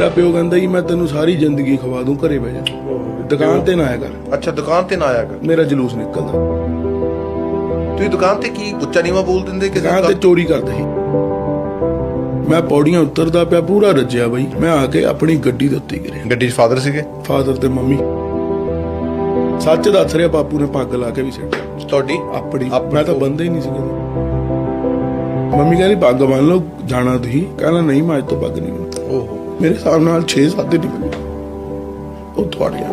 ਮੇਰਾ ਪਿਓ ਕਹਿੰਦਾ ਜੀ ਮੈਂ ਤੈਨੂੰ ਸਾਰੀ ਜ਼ਿੰਦਗੀ ਖਵਾ ਦੂੰ ਘਰੇ ਬਹਿ ਜਾ। ਦੁਕਾਨ ਤੇ ਨਾ ਆਇਆ ਕਰ। ਅੱਛਾ ਦੁਕਾਨ ਤੇ ਨਾ ਆਇਆ ਕਰ। ਮੇਰਾ ਜਲੂਸ ਨਿਕਲਦਾ। ਤੁਸੀਂ ਦੁਕਾਨ ਤੇ ਕੀ ਉੱਚਾ ਨੀਵਾ ਬੋਲ ਦਿੰਦੇ ਕਿਸੇ ਦੁਕਾਨ ਤੇ ਚੋਰੀ ਕਰਦਾ ਸੀ। ਮੈਂ ਪੌੜੀਆਂ ਉਤਰਦਾ ਪਿਆ ਪੂਰਾ ਰੱਜਿਆ ਬਈ। ਮੈਂ ਆ ਕੇ ਆਪਣੀ ਗੱਡੀ ਦੇ ਉੱਤੇ ਗਿਰਿਆ। ਗੱਡੀ 'ਚ ਫਾਦਰ ਸੀਗੇ? ਫਾਦਰ ਤੇ ਮੰਮੀ। ਸੱਚ ਦੱਸ ਰਿਹਾ ਬਾਪੂ ਨੇ ਪੱਗ ਲਾ ਕੇ ਵੀ ਸਿੱਟਿਆ ਤੁਹਾਡੀ? ਆਪਣੀ। ਮੈਂ ਤਾਂ। ਬੰਦਾ ਹੀ ਨਹੀਂ ਸੀ ਕਦੇ। ਮੰਮੀ ਕਹਿੰਦੀ ਪੱਗ ਬੰਨ ਲਓ ਜਾਣਾ ਤੁਸੀਂ। ਕਹਿੰਦਾ ਨਹੀਂ ਮੈਂ ਅੱਜ ਤੋਂ ਪੱਗ ਨਹੀਂ ਬੰਨ੍ਹਦਾ। ਓਹੋ। ਮੇਰੇ ਹਿਸਾਬ ਨਾਲ 6-7 ਦਿਨ ਬੰਨੇ ਉਹ ਤੁਹਾਡੀਆਂ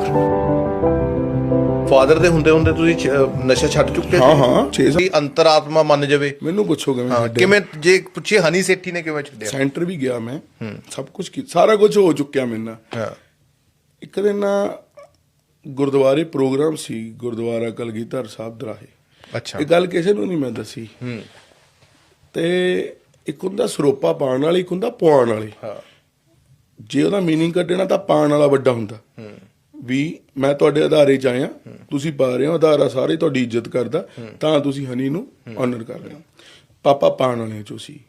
ਫਾਦਰ ਦੇ ਹੁੰਦੇ ਹੁੰਦੇ ਤੁਸੀਂ ਛ- ਨਸ਼ਾ ਛੱਡ ਚੁੱਕੇ ਹਾਂ ਹਾਂ 6 ਸੀ ਅੰਤਰਾਤਮਾ ਮੰਨ ਜਾਵੇ। ਮੈਨੂੰ ਪੁੱਛੋਗੇ ਮੈਂ ਹਾਂ। ਕਿਵੇਂ ਜੇ ਪੁੱਛੇ ਹਨੀ ਸੇਠੀ ਨੇ ਕਿਵੇਂ ਛੱਡਿਆ? ਸੈਂਟਰ ਵੀ ਗਿਆ ਮੈਂ। ਸਭ ਕੁਝ ਕੀ ਸਾਰਾ ਕੁਝ ਹੋ ਚੁੱਕਿਆ ਮੇਰੇ ਨਾਲ। ਹਾਂ। ਇੱਕ ਦਿਨ ਨਾ ਗੁਰਦੁਆਰੇ ਪ੍ਰੋਗਰਾਮ ਸੀ ਗੁਰਦੁਆਰਾ ਕਲਗੀਧਰ ਸਾਹਿਬ ਦਰਾਹੇ। ਅੱਛਾ। ਇਹ ਗੱਲ ਕਿਸੇ ਨੂੰ ਨਹੀਂ ਮੈਂ ਦੱਸੀ। ਹੂੰ। ਤੇ ਇੱਕ ਹੁੰਦਾ ਸਰੋਪਾ ਪਾਣ ਵਾਲੀ ਇੱਕ ਹੁੰਦਾ ਪਵਾਣ ਵਾਲੀ। ਹਾਂ। ਜੇ ਉਹਦਾ मीनिंग ਕੱਢਣਾ ਤਾਂ ਪਾਣ ਵਾਲਾ ਵੱਡਾ ਹੁੰਦਾ। ਵੀ ਮੈਂ ਤੁਹਾਡੇ ਆਧਾਰੇ 'ਚ ਆਇਆ ਤੁਸੀਂ ਪਾ ਰਹੇ ਹੋ ਆਧਾਰਾ ਸਾਰੇ ਤੁਹਾਡੀ ਇੱਜ਼ਤ ਕਰਦਾ ਤਾਂ ਤੁਸੀਂ ਹਨੀ ਨੂੰ ਆਨਰ ਕਰ ਰਹੇ ਹੋ। ਪਾਪਾ ਪਾਣ ਵਾਲੇ ਚੋ ਸੀ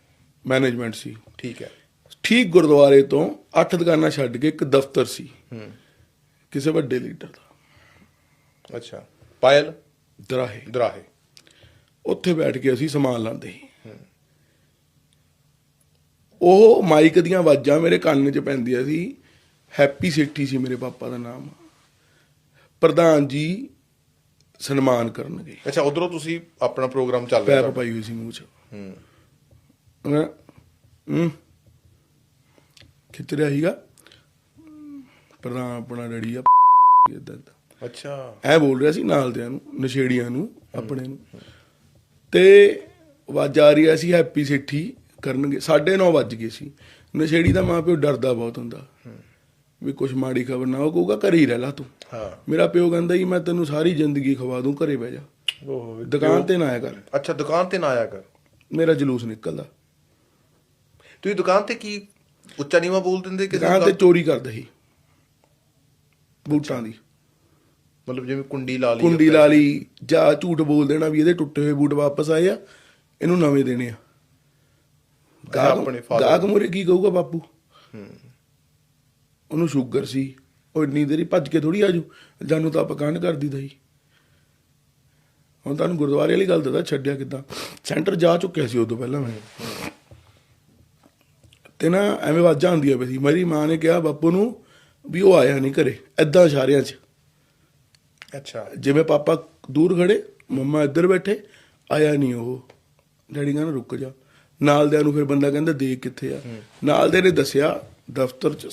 ਮੈਨੇਜਮੈਂਟ ਸੀ। ਠੀਕ ਹੈ। ਠੀਕ ਗੁਰਦੁਆਰੇ ਤੋਂ ਅੱਠ ਦੁਕਾਨਾਂ ਛੱਡ ਕੇ ਇੱਕ ਦਫ਼ਤਰ ਸੀ। ਕਿਸੇ ਵੱਡੇ ਲੀਡਰ ਦਾ। ਅੱਛਾ। ਪਾਇਲ? ਦਰਾਹੇ। ਦਰਾਹੇ। ਉੱਥੇ ਬੈਠ ਕੇ ਅਸੀਂ ਸਮਾਨ ਲਾਂਦੇ ਸੀ। ਉਹ ਮਾਈਕ ਦੀਆਂ ਆਵਾਜ਼ਾਂ ਮੇਰੇ ਕੰਨ 'ਚ ਪੈਂਦੀਆਂ ਸੀ। ਹੈਪੀ ਸੇਠੀ ਸੀ ਮੇਰੇ ਪਾਪਾ ਦਾ ਨਾਮ। ਪ੍ਰਧਾਨ ਜੀ ਸਨਮਾਨ ਕਰਨਗੇ। ਅੱਛਾ ਉਧਰੋਂ ਤੁਸੀਂ ਆਪਣਾ ਪ੍ਰੋਗਰਾਮ ਚੱਲ ਰਿਹਾ ਪੈਪ ਪਾਈ ਹੋਈ ਸੀ ਮੂੰਹ 'ਚ। ਹੂੰ। ਹੂੰ। ਖਿੱਚ ਰਿਹਾ ਸੀਗਾ। ਪ੍ਰਧਾਨ ਆਪਣਾ ਡੈਡੀ ਆ। ਇਦਾਂ ਦਾ ਅੱਛਾ। ਐ ਬੋਲ ਰਿਹਾ ਸੀ ਨਾਲ ਦਿਆਂ ਨੂੰ ਨਸ਼ੇੜੀਆਂ ਨੂੰ ਆਪਣੇ ਨੂੰ। ਤੇ ਆਵਾਜ਼ ਆ ਰਹੀ ਸੀ ਹੈਪੀ ਸੇਠੀ। ਕਰਨਗੇ। 9:30 ਵੱਜ ਗਏ ਸੀ। ਨਸ਼ੇੜੀ ਦਾ ਮਾਂ ਪਿਓ ਡਰਦਾ ਬਹੁਤ ਹੁੰਦਾ। ਵੀ ਕੁਛ ਮਾੜੀ ਖਬਰ ਨਾ ਹੋ ਕਹੂਗਾ ਘਰੇ ਹੀ ਰਹਿ ਲਾ ਤੂੰ। ਹਾਂ। ਮੇਰਾ ਪਿਓ ਕਹਿੰਦਾ ਜੀ ਮੈਂ ਤੈਨੂੰ ਸਾਰੀ ਜ਼ਿੰਦਗੀ ਖਵਾ ਦੂੰ ਘਰੇ ਬਹਿ ਜਾ। ਓਹੋ ਦੁਕਾਨ ਤੇ ਨਾ ਆਇਆ ਕਰ। ਅੱਛਾ ਦੁਕਾਨ ਤੇ ਨਾ ਆਇਆ ਕਰ। ਮੇਰਾ ਜਲੂਸ ਨਿਕਲਦਾ। ਤੁਸੀਂ ਦੁਕਾਨ ਤੇ ਕੀ ਉੱਚਾ ਨੀਵਾ ਬੋਲ ਦਿੰਦੇ ਕਿਸੇ ਦੁਕਾਨ ਤੇ ਚੋਰੀ ਕਰਦਾ ਸੀ। ਬੂਟਾਂ ਦੀ। ਮਤਲਬ ਜਿਵੇਂ ਕੁੰਡੀ ਲਾ ਲਈ ਕੁੰਡੀ ਲਾ ਲਈ ਜਾਂ ਝੂਠ ਬੋਲ ਦੇਣਾ ਵੀ ਇਹਦੇ ਟੁੱਟੇ ਹੋਏ ਬੂਟ ਵਾਪਸ ਆਏ ਆ ਇਹਨੂੰ ਨਵੇਂ ਦੇਣੇ ਆ। ਆਪਣੇ father- ਗਾਹਕ ਮੁਰੇ ਕੀ ਕਹੂਗਾ ਬਾਪੂ? ਉਹਨੂੰ ਸ਼ੂਗਰ ਸੀ। ਉਹ ਇੰਨੀ ਦੇਰੀ ਭੱਜ ਕੇ ਥੋੜੀ ਆਜੂ ਜਾਨੂੰ ਤਾਂ ਆਪਾਂ ਕੰਨ ਕਰ ਦਿੱਤਾ ਸੀ ਹੁਣ ਤੁਹਾਨੂੰ ਗੁਰਦੁਆਰੇ ਵਾਲੀ ਗੱਲ ਦੱਸਦਾ ਛੱਡਿਆ ਕਿਦਾਂ? ਸੈਂਟਰ ਜਾ ਚੁੱਕਿਆ ਸੀ ਉਦੋਂ ਪਹਿਲਾਂ ਮੈਂ। ਤੇ ਨਾ ਐਵੇਂ ਆਵਾਜ਼ਾਂ ਆਉਂਦੀਆਂ ਪਈ ਸੀ। ਮੇਰੀ ਮਾਂ ਨੇ ਕਿਹਾ ਬਾਪੂ ਨੂੰ ਵੀ ਉਹ ਆਇਆ ਨਹੀਂ ਘਰੇ ਐਦਾਂ ਇਸ਼ਾਰਿਆਂ 'ਚ। ਅੱਛਾ। ਜਿਵੇਂ ਪਾਪਾ ਦੂਰ ਖੜੇ ਮੰਮਾ ਇੱਧਰ ਬੈਠੇ ਆਇਆ ਨਹੀਂ ਉਹ। ਡੈਡੀ ਕਹਿੰਦਾ ਰੁਕ ਜਾ। ਨਾਲ ਦਿਆਂ ਨੂੰ ਫਿਰ ਬੰਦਾ ਕਹਿੰਦਾ ਦੇਖ ਕਿੱਥੇ ਆ। ਨਾਲ ਦੇ ਨੇ ਦੱਸਿਆ ਦਫ਼ਤਰ ਚ